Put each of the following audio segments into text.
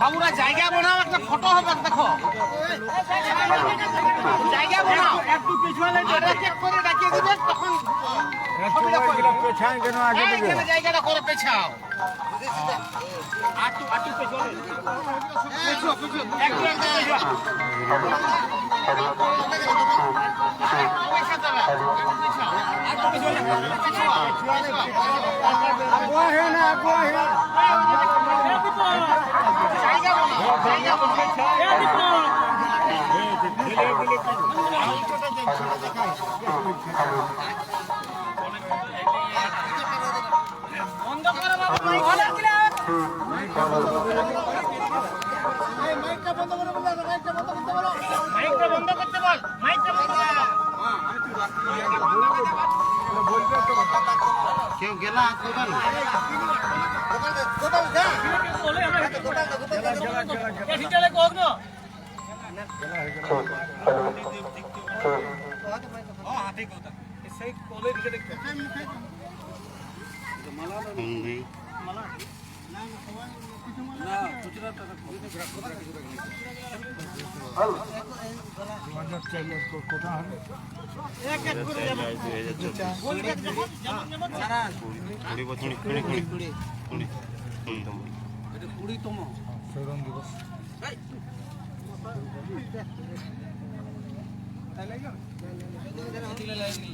বাবুরা জায়গা বানাও একটা ফটো হবে দেখো। জায়গা বানাও। একটু পিছনে চেক করে রাখিয়ে দিবে তখন ছবিটা। হ্যাঁ, করে পেছাও। আটু আটু পেছনে পেছো পেছো একটু একটু পেছো পয়সা দেবে একটু পেছাও একটু পেছনে জায়গা বানাও জায়গা বানাও মাইকটা বন্ধ করতে বল মাইকটা বন্ধ করতে বল কেউ গেলা করবেন সন্ধি কুড়ি বছর কুড়ি কুড়ি কুড়ি কুড়ি কুড়িতম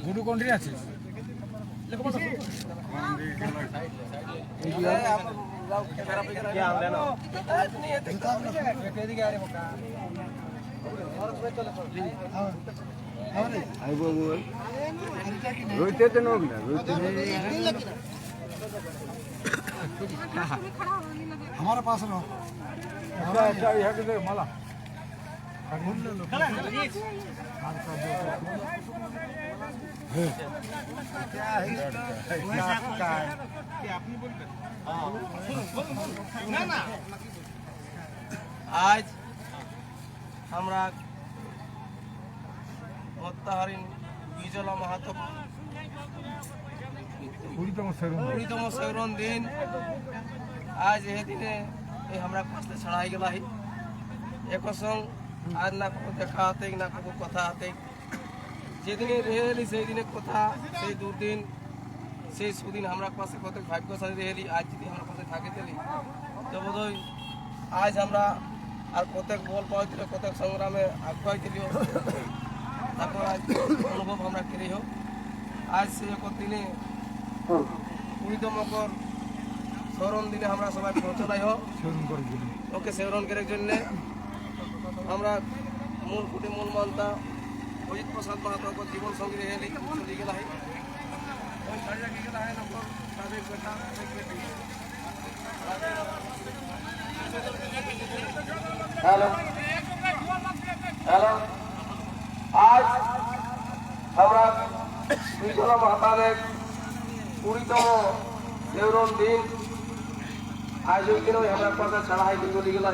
গুরু কোনটি আছে? রইতে তো নোক না রইতে हमारे पास रहो अच्छा अच्छा यहाँ के देख माला আজ আমরা হত্যাহারীন বিজলা মাহাতো কুড়িতম সেরুন দিন। আজ এ দিনে এই আমরা পাশে ছাড়াই গেলাহি। এক সঙ্গ আজ না কোনো দেখা হাতে না কোনো কথা হাতে যেদিনে রেহেলি সেই দিনে কথা, সেই দুর্দিন সেই সুদিন আমরা পাশে কত ভাগ্যশালী রেহেলি আজ যদি আমরা পাশে থাকে দিলি তো বোধহয় আজ আমরা আর কতক বল পাইছিল কতক সংগ্রামে আগুয়াই দিলি। তারপর আজ অনুভব আমরা করি হোক আজ সে দিনে কুড়িতম মকর স্মরণ দিনে আমরা সবাই পৌঁছলাই হোক ওকে সেবরণ করার জন্যে আমরা মূল কুটি মূল মানতা অজিত প্রসাদ মাহাতো জীবন বেটি হ্যালো হ্যালো আজ আমরা বিজলা মাতাদের কুড়িতম দেওরন দিন আজ ওই আমরা কথা ছাড়া হয় চলে গেলা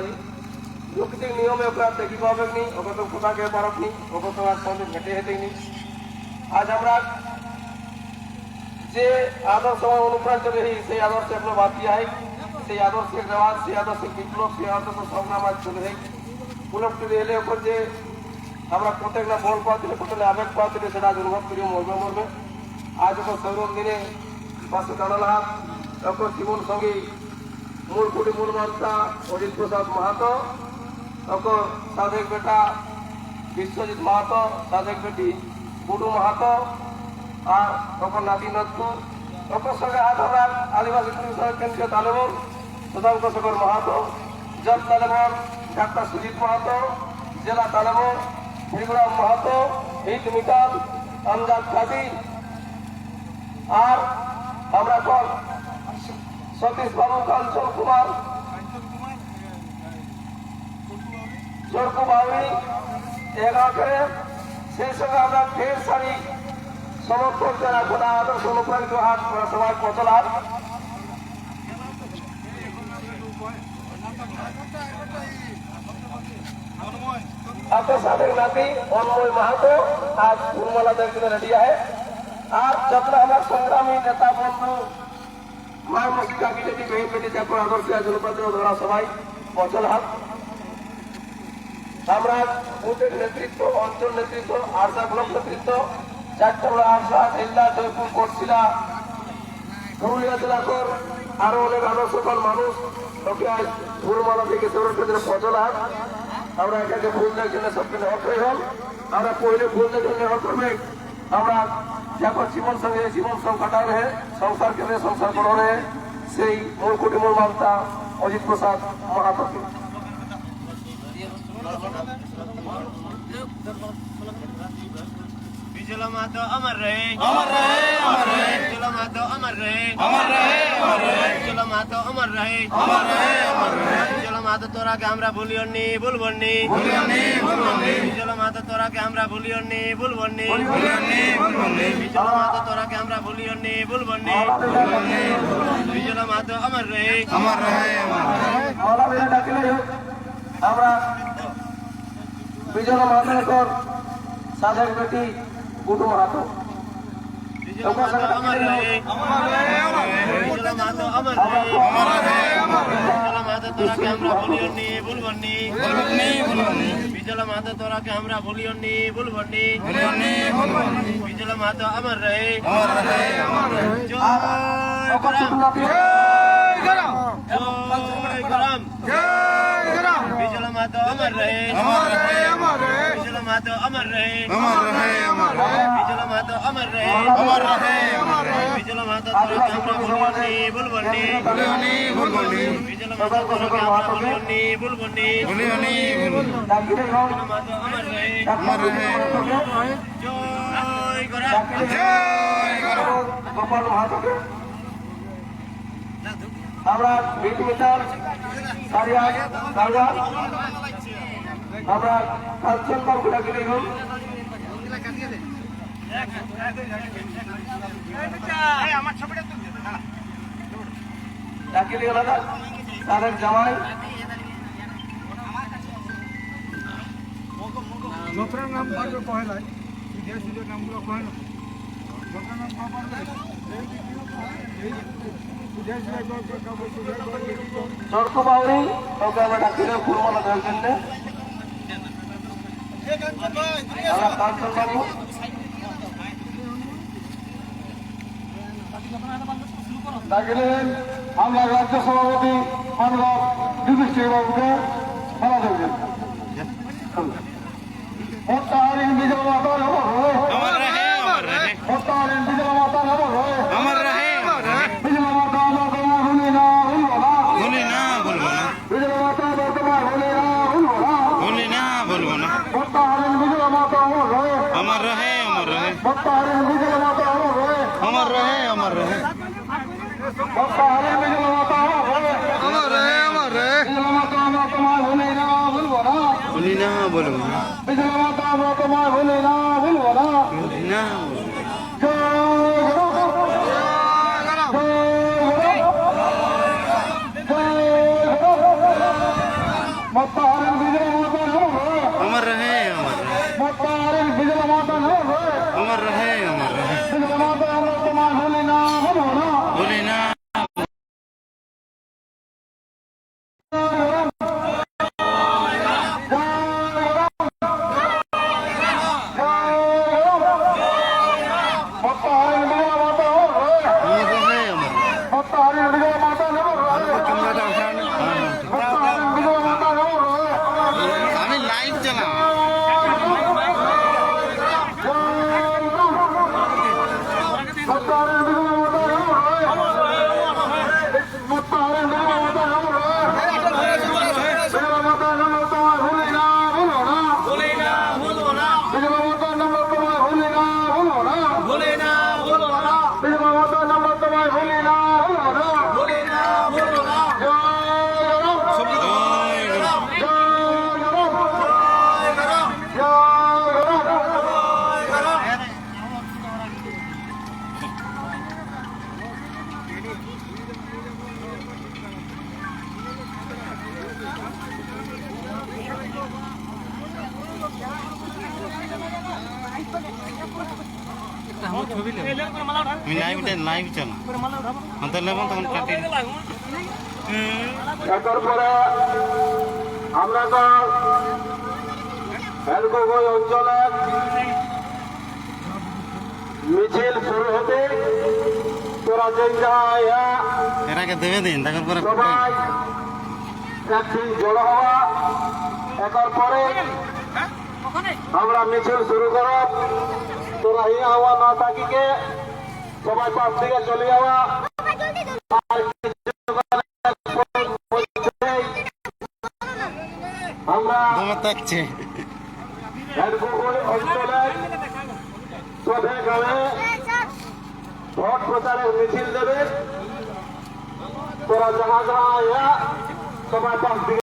যৌক্তিক নিয়মে ওকে আর দেখি পাবেন নি, ওকে তো কোথা কে পারব নি, ওকে তো আজ পর্যন্ত হেঁটে নি। আজ আমরা যে আদর্শ অনুপ্রাণ চলে সেই আদর্শে বাদ দিয়া হয় সেই আদর্শের রেওয়াজ, সেই আদর্শের বিপ্লব, সেই আদর্শ সংগ্রাম আজ চলে হয় পুনঃটি এলে ওপর যে আমরা প্রত্যেক না বল পাওয়া প্রত্যেক আবেগ পাওয়া দিলে সেটা আজ অনুভব করি, মরবে মরবে। আজ ওপর সৌরভ দিনে পাশে দাঁড়ালাম ওপর জীবন সঙ্গী মূল কুটি মূল মান্তা অজিত প্রসাদ মাহাতো ওপর সাধেক বেটা বিশ্বজিৎ মাহাতো সাধেক বেটি বুডু মাহাতো আর ওপর নাতি নদপুর ওপর সঙ্গে হাত আদিবাসী পরিষদ কেন্দ্রীয় তালেবন সুধাঙ্ক শেখর মাহাতো জব তালেবন ডাক্তার সুজিত মাহাতো, জেলা তালেবন ত্রিপুরা মাহাতো ঈদ মিটান আমজাদ কাজী আর আমরা এখন সতীশ বাবু কাঞ্চন কুমার જોરકો બાવી ભેગા કરે সেই সঙ্গে আমরা ঢের সারি সমর্থন যারা গোটা আদর্শ লোকপালিত হাট সভায় পচলার আপনার সাথে নাতি অন্ময় মাহাতো আজ উর্মলা দেবকে রেডি আহে আর যখন আমার সংগ্রামী নেতা, বন্ধু মায়ের মসজিদ কাকি যদি বেহিন বেটি যাকে আদর্শ জনপ্রতি ধরা সবাই। পচল হাত। আমরা বুথের নেতৃত্ব, অঞ্চল নেতৃত্ব, আরসা ব্লক নেতৃত্ব, চারটা আরসা জেলা জয়পুর কোটশিলা পুরুলিয়া জেলাকর আরও অনেক আরও সকল মানুষ ফুলমালা থেকে সৌরক্ষেত্রে পচলাম আমরা এটাকে ফুল দেওয়ার জন্য সবকে নেওয়া হল। আমরা পहिले ফুল দেওয়ার জন্য আমরা যখন জীবন সঙ্গে জীবন সঙ্গ কাটা রহে সংসার কেন্দ্রে সংসার করা রহে সেই মূল কুটি মূল অজিত প্রসাদ মহাতকে বিজলা মাতো অমর রহে অমর রহে অমর রহে বিজলা মাতো অমর রহে অমর রহে অমর রহে বিজলা মাতো অমর রহে অমর রহে অমর রহে বিজলা মাতো তোরাকে আমরা ভুলিও নি ভুলবো নি ভুলিও নি ভুলবো নি বিজলা মাতো তোরাকে আমরা ভুলিও নি ভুলবো নি ভুলিও নি ভুলবো নি বিজলা মাতো তোরাকে আমরা ভুলিও নি ভুলবো নি বিজলা মাতো অমর রহে অমর রহে অমর রহে আমরা বিজয় মাহাতর সাধক বেটি গুটু মাহাতো বিজলা মাতো তোরাকে আমরা ভুলিও নি ভুলবো নি বিজলা মাতো আমরা রহে জয় করম জয় করম বিজলা মাতো রহে মাতো অমর রহে অমর রহে অমর রহে বিজলা মাতো অমর রহে অমর রহে অমর রহে বিজলা মাতো তোরাকে আমরা ভুলিও নি ভুলবো নি ভুলিও নি ভুলবো নি বিজলা মাতো তোরাকে আমরা ভুলিও নি ভুলবো নি ভুলিও নি ভুলবো নি ডাকিলে হোক বিজলা মাতো অমর রহে অমর রহে জয় করম গোপাল মাহাতোকে। আমরা বিট মিটার সারিয়া কালবা আমরা কাঞ্চন বাবু ডাকিলে হোক আমার ছবিটা তুলছে ডাকিলে না তাদের জামাই। লোকের নাম পারবে পহেলাই যে সুযোগ নামগুলো কয় না লোকের নাম পারবে? চরকু বাউরি ওকে আমরা ডাকিলে ফুলমালা দেওয়ার জন্য। আমরা রাজ্য সভাপতি মানব যুধিষ্ঠির বাবুকে মারা দেবেন মোত্তাহারিন বিজয় মাতা নম রয়ে অমর রহে অমর রহে মোত্তাহারিন বিজয় মাতা নম রয়ে অমর রহে অমর রহে বিজয় মাতা বর্তমান হুলি না হুলবলা ভুলি না ভুলবো না বিজয় মাতা বর্তমান হুলি না হুলবলা ভুলি না ভুলবো না মোত্তাহারিন বিজয় মাতা অমর রয়ে অমর রহে অমর রহে মোত্তাহারিন বিজয় মাতা অমর রয়ে অমর রহে অমর রহে মোত্তাহারিন বিজয় মাতা অমর আমি লাইভ লাইভ চলো অন্ত নেব তখন কাটি। আমরা তো ভ্যালগোগই অঞ্চলে মিছিল শুরু হতে তোরা আগে দেবে দিন তারপর পরে সবাই একদিন জড়ো হওয়া এরপর পরে আমরা মিছিল শুরু করব। তোরা হিয়া হওয়া না থাকিকে সবাই পাশ থেকে চলে যাওয়া। আমরা সবে গ্রামে ভোট প্রচারের মিছিল দেবে। তোরা যাহা যাহা সবাই পাশ